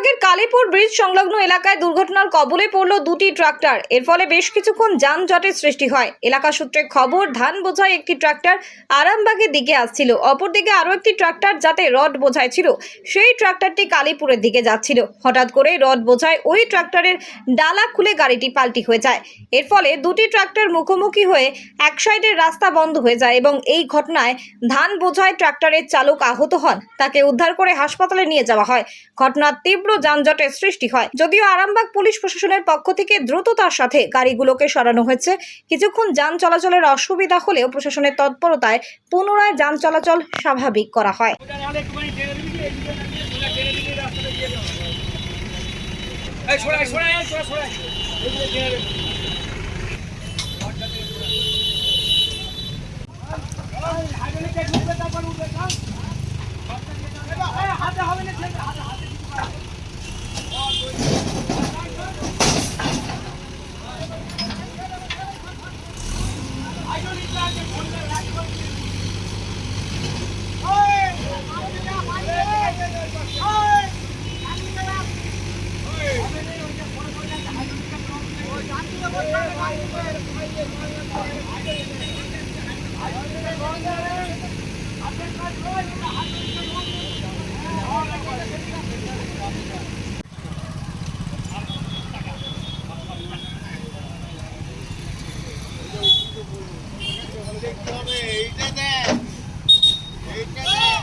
আরামবাগের কালীপুর ব্রিজ সংলগ্ন এলাকায় দুর্ঘটনার কবলে পড়ল দুটি ট্রাক্টর। এর ফলে বেশ কিছুক্ষণ যানজটের সৃষ্টি হয়। এলাকা সূত্রে খবর, ধান বোঝায় একটি ট্রাক্টর আরামবাগের দিকে আসছিল। অপরদিকে আরও একটি ট্রাক্টর যাতে রড বোঝাই ছিল, সেই ট্রাক্টরটি কালীপুরের দিকে যাচ্ছিল। হঠাৎ করে রড বোঝায় ওই ট্রাক্টরের ডালা খুলে গাড়িটি পাল্টি হয়ে যায়। এর ফলে দুটি ট্রাক্টর মুখোমুখি হয়ে এক সাইডের রাস্তা বন্ধ হয়ে যায় এবং এই ঘটনায় ধান বোঝায় ট্রাক্টরের চালক আহত হন। তাকে উদ্ধার করে হাসপাতালে নিয়ে যাওয়া হয়। ঘটনার তীব্র যানজটের সৃষ্টি হয়। যদিও আরামবাগ পুলিশ প্রশাসনের পক্ষ থেকে দ্রুততার সাথে গাড়িগুলোকে সরানো হয়েছে। কিছুক্ষণ যান চলাচলের অসুবিধা হলেও প্রশাসনের তৎপরতায় পুনরায় যান চলাচল স্বাভাবিক করা হয়। I'm going to go! to the hospital. I'm going to go to the hospital. I'm going to go to the hospital. দেখতে হবে এইটা দেখ এইটা দেখ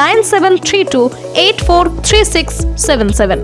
nine seven three two eight four three six seven seven